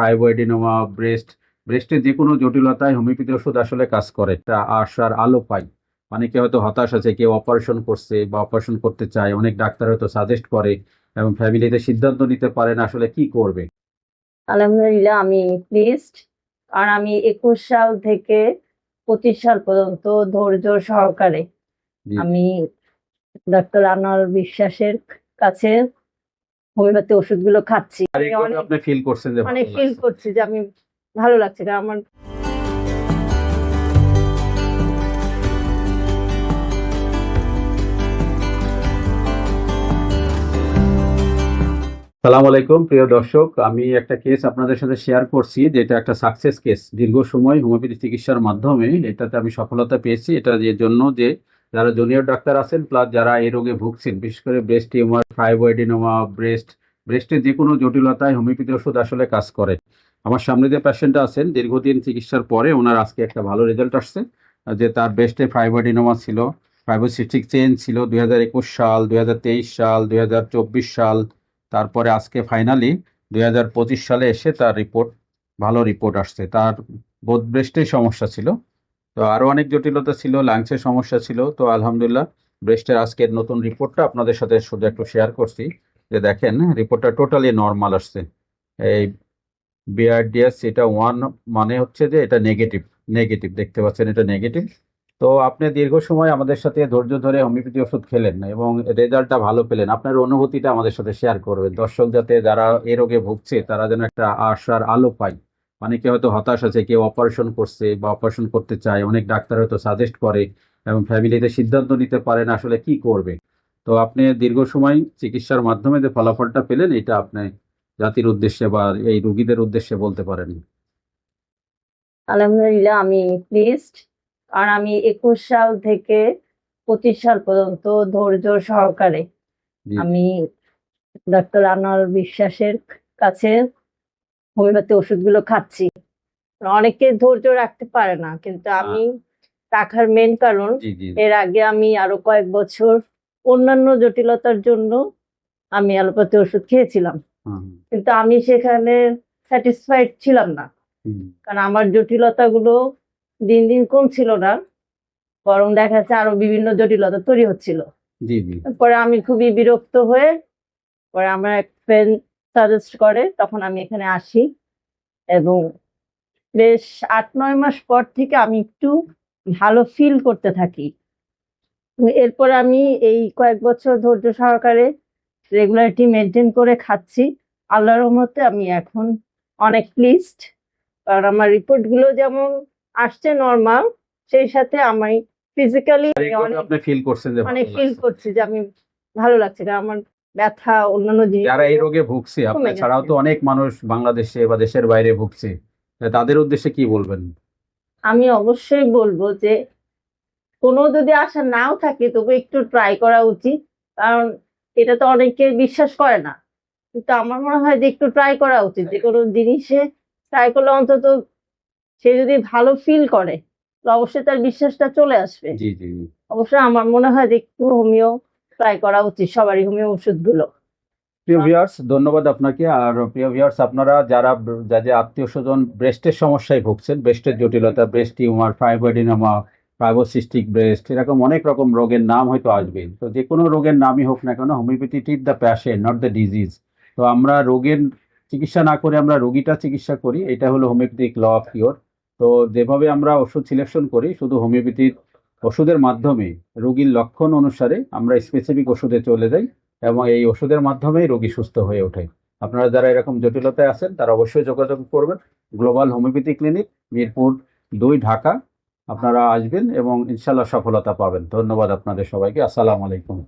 ফাইব্রয়েডিনোমা breast ব্রেস্টের যে কোনো জটিলতায় হোমিওপ্যাথি ওষুধ আসলে কাজ করে। একটা আশার আলো পাই। অনেকে হয়তো হতাশ আছে কেউ অপারেশন করছে বা অপারেশন করতে চায় অনেক ডাক্তার হয়তো সাজেস্ট করে এবং ফ্যামিলিতে সিদ্ধান্ত নিতে পারে না আসলে কি করবে। আলহামদুলিল্লাহ আমি প্লিজড আর আমি একুশ সাল থেকে পঁচিশ সাল পর্যন্ত ধৈর্য সহকারে। আমি ডাক্তার আনোয়ার বিশ্বাসের কাছে হোমিওপ্যাথি ওষুধগুলো খাচ্ছি। আপনি ফিল করছেন যে অনেক ফিল করছি যে আমি ভালো লাগছে কারণ আমার সালাম আলাইকুম প্রিয় দর্শক। আমি একটা কেস আপনাদের সাথে শেয়ার করছি যেটা একটা সাকসেস কেস দীর্ঘ সময় হোমিওপ্যাথি চিকিৎসার মাধ্যমে এটাতে আমি সফলতা পেয়েছি। এটা যে জন্য যে যারা জুনিয়র ডাক্তার আছেন প্লাস যারা এই রোগে ভুগছেন, বিশেষ করে ব্রেস্ট টিউমার ফাইব্রয়েডিনোমা ব্রেস্ট ব্রেস্টের যে কোনো জটিলতায় হোমিওপ্যাথি ওষুধ আসলে কাজ করে। আমার সামনে যে পেশেন্টটা আছেন, দীর্ঘদিন চিকিৎসার পরে ওনার আজকে একটা ভালো রেজাল্ট আসছে, যে তার ব্রেস্টে ফাইব্রয়েডিনোমা ছিল ফাইব্রোসিস্টিক চেঞ্জ ছিল দুই হাজার একুশ সাল, দুই হাজার তেইশ সাল, দুই হাজার চব্বিশ সাল, তারপরে আজকে ফাইনালি দুই হাজার পঁচিশ সালে এসে তার রিপোর্ট ভালো রিপোর্ট আসছে। তার বোধ ব্রেস্টের সমস্যা ছিল। তো আরও অনেক জটিলতা ছিল লাংসের সমস্যা ছিল। তো আলহামদুলিল্লাহ, ব্রেস্টের আজকের নতুন রিপোর্টটা আপনাদের সাথে শুধু একটু শেয়ার করছি। যে দেখেন রিপোর্টটা টোটালি নর্মাল আসছে। এই বিআরডিএস এটা ওয়ান মানে হচ্ছে যে এটা নেগেটিভ নেগেটিভ দেখতে পাচ্ছেন এটা নেগেটিভ তো আপনি দীর্ঘ সময় আমাদের সাথে ধৈর্য ধরে হোমিওপ্যাথি ওষুধ খেলেন এবং রেজাল্টটা ভালো পেলেন। আপনার অনুভূতিটা আমাদের সাথে শেয়ার করবেন। দর্শক যাতে যারা এ রোগে ভুগছে, তারা যেন একটা আশার আলো পায়। অনেকে হয়তো হতাশ আছে কেউ অপারেশন করছে বা অপারেশন করতে চায় অনেক ডাক্তার হয়তো সাজেস্ট করে এবং ফ্যামিলিতে সিদ্ধান্ত নিতে পারেন আসলে কি করবে। তো আপনি দীর্ঘ সময় চিকিৎসার মাধ্যমে যে ফলাফলটা পেলেন এটা আপনি জাতির উদ্দেশ্যে বা এই রুগীদের উদ্দেশ্যে বলতে পারেন। আলহামদুলিল্লাহ আমি প্লিজড আর আমি একুশ সাল থেকে পঁচিশ সাল পর্যন্ত ধৈর্য সহকারে আমি ডাক্তার আনোয়ার বিশ্বাসের কাছে হোমিওপ্যাথি ওষুধগুলো খাচ্ছি। অনেকে ধৈর্য রাখতে পারে না কিন্তু আমি রাখার মেন কারণ এর আগে আমি আরও কয়েক বছর অন্যান্য জটিলতার জন্য আমি অ্যালোপ্যাথি ওষুধ খেয়েছিলাম। কিন্তু আমি সেখানে স্যাটিসফাইড ছিলাম না। কারণ আমার জটিলতাগুলো দিন দিন কমছিল না বরং দেখা যাচ্ছে আরও বিভিন্ন জটিলতা তৈরি হচ্ছিল। পরে আমি খুবই বিরক্ত হয়ে পরে আমার এক ফ্রেন্ড সাজেস্ট করে তখন আমি এখানে আসি। এবং বেশ আট নয় মাস পর থেকে আমি একটু ভালো ফিল করতে থাকি। এরপর আমি এই কয়েক বছর ধৈর্য সহকারে রেগুলারিটি মেনটেন করে খাচ্ছি। আল্লাহর রহমতে আমি এখন অনেক প্লিজড কারণ আমার রিপোর্টগুলো যেমন আসছে নর্মাল সেই সাথে আমি ফিজিক্যালি অনেক ফিল করছি যে আমি ভালো লাগছে। কারণ আমার ব্যথা অন্যান্য জিনিস যারা এই রোগে ভুগছে কমে আপনার ছাড়াও তো অনেক মানুষ বাংলাদেশে বা দেশের বাইরে ভুগছে। তাদের উদ্দেশ্যে কি বলবেন? আমি অবশ্যই বলব যে কোনো যদি আশা নাও থাকে তবু একটু ট্রাই করা উচিত। কারণ এটা তো অনেকে বিশ্বাস করে না। কিন্তু আমার মনে হয় যে একটু ট্রাই করা উচিত। যে কোনো জিনিসে ট্রাই করলে অন্তত সে যদি ভালো ফিল করে তো অবশ্যই তার বিশ্বাসটা চলে আসবে। অবশ্যই আমার মনে হয় যে একটু হোমিও ট্রাই করা উচিত, সবারই হোমিও ওষুধগুলো। প্রিয় ভিউয়ার্স ধন্যবাদ আপনাকে। আর প্রিয় ভিউয়ার্স আপনারা যারা যা যে আত্মীয় স্বজন ব্রেস্টের সমস্যায় ভুগছেন ব্রেস্টের জটিলতা breast tumour fibroadenoma fibrocystic breast এরকম অনেক রকম রোগের নাম হয়তো আসবে তো যে কোনো রোগের নামই হোক না কেন homeopathy treat the patient not the disease তো আমরা রোগের চিকিৎসা না করে আমরা রোগীটা চিকিৎসা করি, এটা হলো হোমিওপ্যাথিক ল অফ কিওর তো যেভাবে আমরা ওষুধ সিলেকশন করি, শুধু হোমিওপ্যাথির ওষুধের মাধ্যমে রোগীর লক্ষণ অনুসারে আমরা স্পেসিফিক ওষুধে চলে যাই এবং এই ওষুধের মাধ্যমেই রোগী সুস্থ হয়ে ওঠে। আপনারা যারা এরকম জটিলতায় আছেন, তারা অবশ্যই যোগাযোগ করবেন। গ্লোবাল হোমিওপ্যাথি ক্লিনিক মিরপুর দুই, ঢাকা। আপনারা আসবেন এবং ইনশাল্লাহ সফলতা পাবেন। ধন্যবাদ আপনাদের সবাইকে। আসসালামু আলাইকুম।